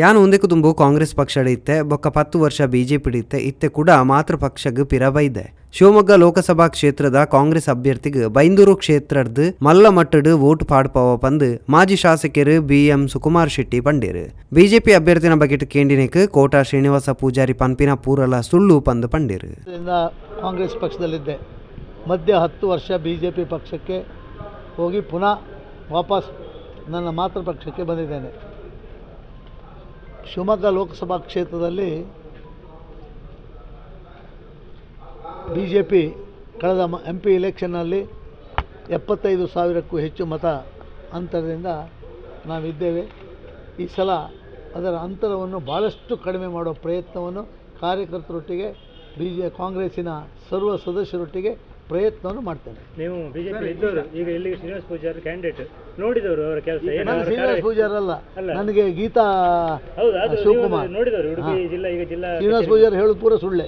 ಯಾನ್ ಒಂದಕ್ಕೆ ಕುದುಂಬು ಕಾಂಗ್ರೆಸ್ ಪಕ್ಷ ಇತ್ತೆ, ಬೊಕ್ಕ ಪತ್ತು ವರ್ಷ ಬಿಜೆಪಿ ಇತ್ತೆ ಇತ್ತೆ ಕೂಡ ಮಾತೃ ಪಕ್ಷಗ್ ಪಿರಬೈದೆ ಶಿವಮೊಗ್ಗ ಲೋಕಸಭಾ ಕ್ಷೇತ್ರದ ಕಾಂಗ್ರೆಸ್ ಅಭ್ಯರ್ಥಿಗೆ ಬೈಂದೂರು ಕ್ಷೇತ್ರಡ್ ಮಲ್ಲ ಮಟ್ಟಡ್ ವೋಟ್ ಪಾಡ್ಪವ ಪಂದ್ ಮಾಜಿ ಶಾಸಕರು ಬಿ ಎಂ ಸುಕುಮಾರ್ ಶೆಟ್ಟಿ ಪಂಡೇರು. ಬಿಜೆಪಿ ಅಭ್ಯರ್ಥಿನ ಬಗೆಟ್ ಕೇಂಡಿನೆಕ್ ಕೋಟಾ ಶ್ರೀನಿವಾಸ ಪೂಜಾರಿ ಪನ್ಪಿನ ಪೂರಲ ಸುಳ್ಳು ಪಂದ್ ಪಂಡೇರು. ಕಾಂಗ್ರೆಸ್ ಪಕ್ಷದಲ್ಲಿದ್ದೆ. ಮಧ್ಯ ಹತ್ತು ವರ್ಷ ಬಿಜೆಪಿ ಪಕ್ಷಕ್ಕೆ ಹೋಗಿ ಪುನಃ ವಾಪಸ್ ನನ್ನ ಮಾತೃ ಪಕ್ಷಕ್ಕೆ ಬಂದಿದ್ದೇನೆ. ಶಿವಮೊಗ್ಗ ಲೋಕಸಭಾ ಕ್ಷೇತ್ರದಲ್ಲಿ ಬಿ ಜೆ ಪಿ ಕಳೆದ ಮ ಎಂ ಪಿ ಇಲೆಕ್ಷನ್ನಲ್ಲಿ ಎಪ್ಪತ್ತೈದು ಸಾವಿರಕ್ಕೂ ಹೆಚ್ಚು ಮತ ಅಂತರದಿಂದ ನಾವಿದ್ದೇವೆ. ಈ ಸಲ ಅದರ ಅಂತರವನ್ನು ಭಾಳಷ್ಟು ಕಡಿಮೆ ಮಾಡುವ ಪ್ರಯತ್ನವನ್ನು ಕಾರ್ಯಕರ್ತರೊಟ್ಟಿಗೆ ಬಿ ಜೆ ಕಾಂಗ್ರೆಸ್ಸಿನ ಸರ್ವ ಸದಸ್ಯರೊಟ್ಟಿಗೆ ಪ್ರಯತ್ನವನ್ನು ಮಾಡ್ತೇನೆ. ನೀವು ಬಿಜೆಪಿ ಇದ್ದವರು ಈಗ ಇಲ್ಲಿ ಶ್ರೀನಿವಾಸ ಪೂಜಾರಿ ಕ್ಯಾಂಡಿಡೇಟ್ ನೋಡಿದವರು ಅವರ ಕೆಲಸ ಏನು? ನಾನು ಶ್ರೀನಿವಾಸ ಪೂಜಾರಿ ಅಲ್ಲ. ಅಲ್ಲ. ನನಗೆ ಗೀತಾ ಹೌದು ಅದು ನೀವು ಶಿವಕುಮಾರ್. ನೋಡಿದವರು ಉಡುಪಿ ಜಿಲ್ಲಾ ಈಗ ಜಿಲ್ಲಾ ಶ್ರೀನಿವಾಸ ಪೂಜಾರಿ ಹೇಳೋದು ಪೂರ ಸುಳ್ಳೆ.